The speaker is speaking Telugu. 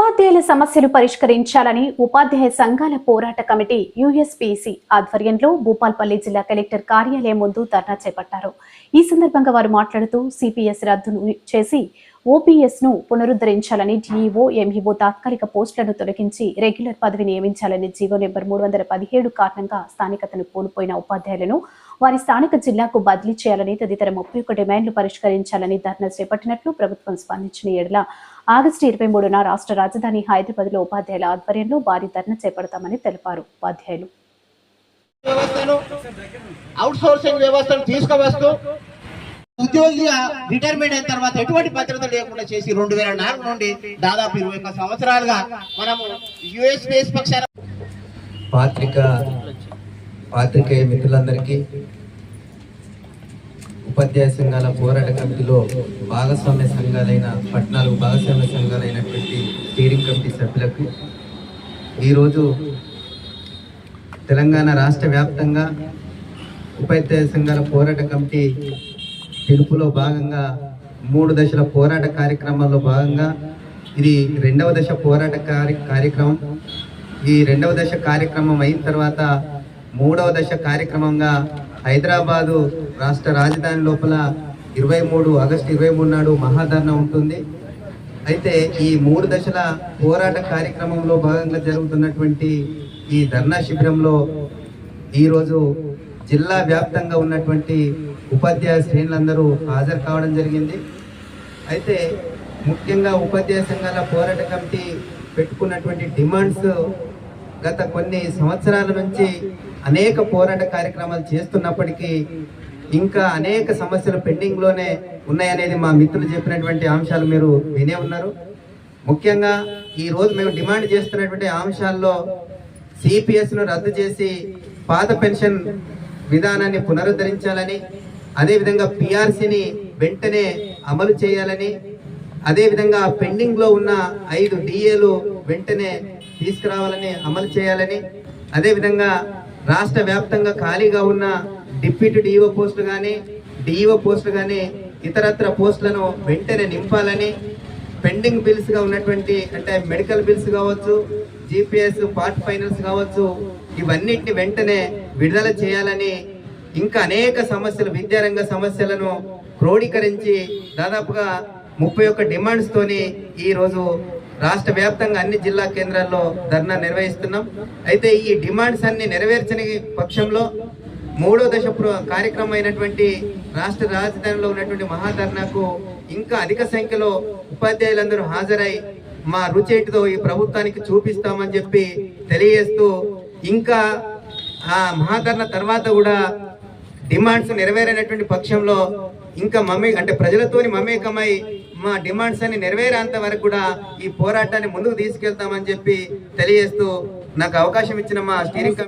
ఉపాధ్యాయుల సమస్యలు పరిష్కరించాలని ఉపాధ్యాయ సంఘాల పోరాట కమిటీ యుఎస్పిసి ఆధ్వర్యంలో భూపాల్పల్లి జిల్లా కలెక్టర్ కార్యాలయం ముందు ధర్నా చేపట్టారు. ఈ సందర్భంగా వారు మాట్లాడుతూ సిపిఎస్ రద్దును చేసి ఓపీఎస్ను పునరుద్ధరించాలని డిఈఓ ఎంఈఓ తాత్కాలిక పోస్టులను తొలగించి రెగ్యులర్ పదవి నియమించాలని జీవో నెంబర్ మూడు వందల పదిహేడు కారణంగా స్థానికతను కోల్పోయిన ఉపాధ్యాయులను వారి స్థానిక జిల్లాకు బదిలీ చేయాలని తదితర ముప్పై ఒక్క డిమాండ్లు పరిష్కరించాలని ధర్నా చేపట్టినట్లు ప్రభుత్వం స్పందించిన ఎడల ఆగస్టు ఇరవై మూడున రాష్ట్ర రాజధాని హైదరాబాద్లో ఉపాధ్యాయుల ఆధ్వర్యంలో భారీ ధర్నా చేపడతామని తెలిపారు ఉపాధ్యాయులు. వ్యవస్థను అవుట్ సోర్సింగ్ వ్యవస్థను తీసుకువస్తూ ఉద్యోగిగా రిటైర్మెంట్ అయిన తర్వాత ఎటువంటి భద్రత లేకుండా చేసి రెండు వేల నాలుగు నుండి దాదాపు ఇరవై ఒక్క సంవత్సరాలుగా మనము యుఎస్ పక్షాన పాత్రిక పాత్రికేయ మిత్రులందరికీ ఉపాధ్యాయ సంఘాల పోరాట కమిటీలో భాగస్వామ్య సంఘాలైన పద్నాలుగు భాగస్వామ్య సంఘాలైనటువంటి స్టీరింగ్ కమిటీ సభ్యులకు ఈరోజు తెలంగాణ రాష్ట్ర వ్యాప్తంగా ఉపాధ్యాయ సంఘాల పోరాట కమిటీ పిలుపులో భాగంగా మూడు దశల పోరాట కార్యక్రమాల్లో భాగంగా ఇది రెండవ దశ పోరాట కార్య కార్యక్రమం. ఈ రెండవ దశ కార్యక్రమం అయిన తర్వాత మూడవ దశ కార్యక్రమంగా హైదరాబాదు రాష్ట్ర రాజధాని లోపల ఇరవై మూడు ఆగస్టు ఇరవై మూడు నాడు మహాధర్ణ ఉంటుంది. అయితే ఈ మూడు దశల పోరాట కార్యక్రమంలో భాగంగా జరుగుతున్నటువంటి ఈ ధర్నా శిబిరంలో ఈరోజు జిల్లా వ్యాప్తంగా ఉన్నటువంటి ఉపాధ్యాయ శ్రేణులందరూ హాజరు కావడం జరిగింది. అయితే ముఖ్యంగా ఉపాధ్యాయ సంఘాల పోరాట కమిటీ పెట్టుకున్నటువంటి డిమాండ్స్ గత కొన్ని సంవత్సరాల నుంచి అనేక పోరాట కార్యక్రమాలు చేస్తున్నప్పటికీ ఇంకా అనేక సమస్యలు పెండింగ్లోనే ఉన్నాయనేది మా మిత్రులు చెప్పినటువంటి అంశాలు మీరు వినే ఉన్నారు. ముఖ్యంగా ఈరోజు మేము డిమాండ్ చేస్తున్నటువంటి అంశాల్లో సిపిఎస్ను రద్దు చేసి పాత పెన్షన్ విధానాన్ని పునరుద్ధరించాలని అదేవిధంగా పిఆర్సీని వెంటనే అమలు చేయాలని అదేవిధంగా పెండింగ్లో ఉన్న ఐదు డిఏలు వెంటనే తీసుకురావాలని అమలు చేయాలని అదేవిధంగా రాష్ట్ర వ్యాప్తంగా ఖాళీగా ఉన్న డిప్యూటీ డిఓ పోస్టులు కానీ డిఈఓ పోస్టులు కానీ ఇతరత్ర పోస్టులను వెంటనే నింపాలని పెండింగ్ బిల్స్గా ఉన్నటువంటి అంటే మెడికల్ బిల్స్ కావచ్చు జీపీఎస్ పార్ట్ ఫైనల్స్ కావచ్చు ఇవన్నిటిని వెంటనే విడుదల చేయాలని ఇంకా అనేక సమస్యలు విద్యారంగ సమస్యలను క్రోడీకరించి దాదాపుగా ముప్పై ఒక్క డిమాండ్స్తోని ఈరోజు రాష్ట్ర వ్యాప్తంగా అన్ని జిల్లా కేంద్రాల్లో ధర్నా నిర్వహిస్తున్నాం. అయితే ఈ డిమాండ్స్ అన్ని నెరవేర్చని పక్షంలో మూడో దశ కార్యక్రమం అయినటువంటి రాష్ట్ర రాజధానిలో ఉన్నటువంటి మహాధర్నాకు ఇంకా అధిక సంఖ్యలో ఉపాధ్యాయులందరూ హాజరై మా రుచేటితో ఈ ప్రభుత్వానికి చూపిస్తామని చెప్పి తెలియజేస్తూ ఇంకా ఆ మహాధర్న తర్వాత కూడా డిమాండ్స్ నెరవేరైనటువంటి పక్షంలో ఇంకా మమ్మీ అంటే ప్రజలతోని మమేకమై మా డిమాండ్స్ అన్ని నెరవేరేంత వరకు కూడా ఈ పోరాటాన్ని ముందుకు తీసుకెళ్తామని చెప్పి తెలియజేస్తూ నాకు అవకాశం ఇచ్చిన మా స్టీరింగ్